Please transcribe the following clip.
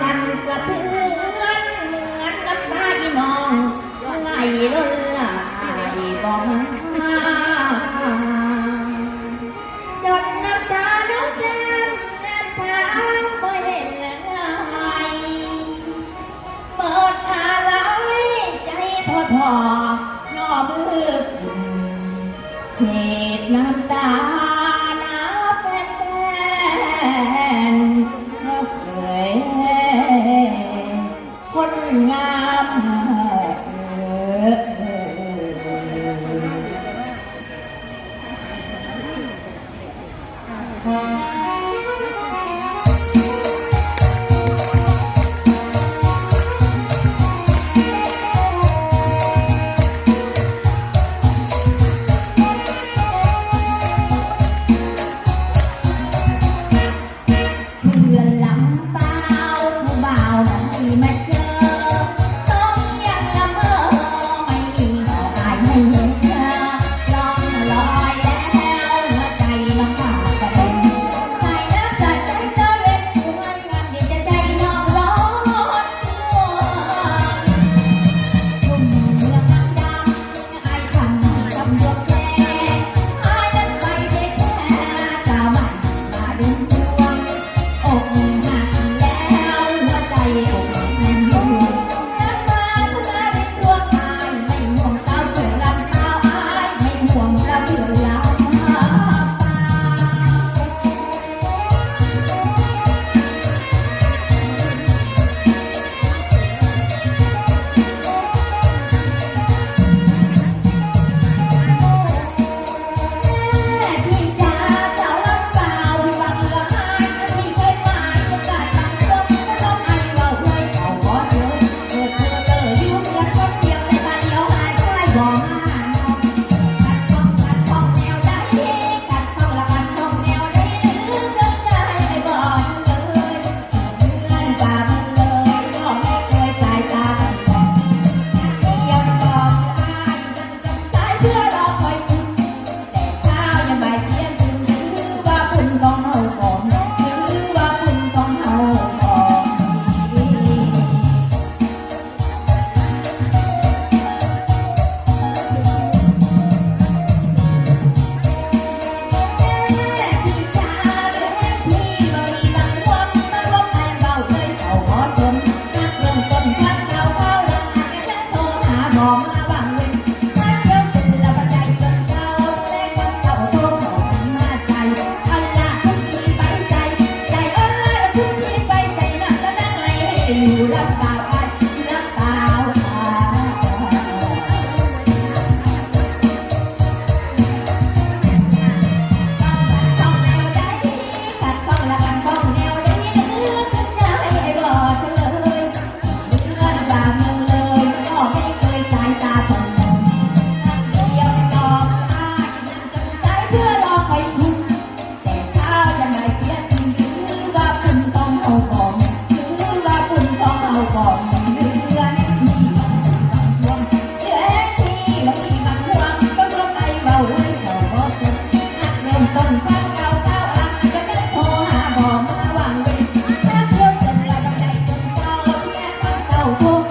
สั่นสะเทือนเหมือนน้ำตาอีน้องไหลล้นไหลบอกมาจนน้ำตาน้องแก้มแนบทางบ่เห็นเลยเปิดอะไรใจทอทอย่อมือขึ้นเช็ งาม Thank you. 아. Hôm